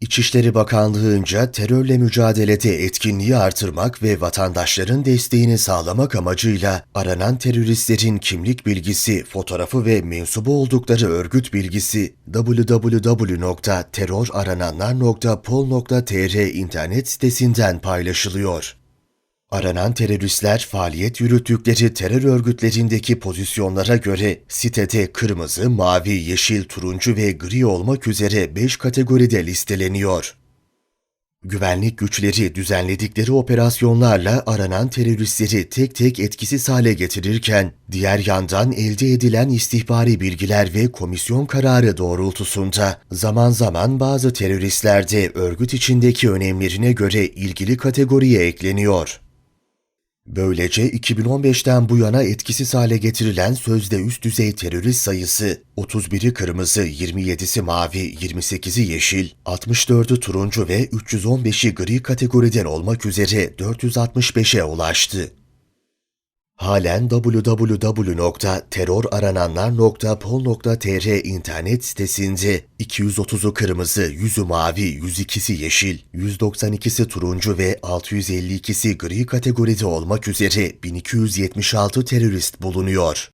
İçişleri Bakanlığı'nca terörle mücadelede etkinliği artırmak ve vatandaşların desteğini sağlamak amacıyla aranan teröristlerin kimlik bilgisi, fotoğrafı ve mensubu oldukları örgüt bilgisi www.terörarananlar.pol.tr internet sitesinden paylaşılıyor. Aranan teröristler faaliyet yürüttükleri terör örgütlerindeki pozisyonlara göre sitede kırmızı, mavi, yeşil, turuncu ve gri olmak üzere 5 kategoride listeleniyor. Güvenlik güçleri düzenledikleri operasyonlarla aranan teröristleri tek tek etkisiz hale getirirken, diğer yandan elde edilen istihbari bilgiler ve komisyon kararı doğrultusunda zaman zaman bazı teröristler de örgüt içindeki önemlerine göre ilgili kategoriye ekleniyor. Böylece 2015'ten bu yana etkisiz hale getirilen sözde üst düzey terörist sayısı 31'i kırmızı, 27'si mavi, 28'i yeşil, 64'ü turuncu ve 315'i gri kategoriden olmak üzere 465'e ulaştı. Halen www.terörarananlar.pol.tr internet sitesinde 230'u kırmızı, 100'ü mavi, 102'si yeşil, 192'si turuncu ve 652'si gri kategoride olmak üzere 1276 terörist bulunuyor.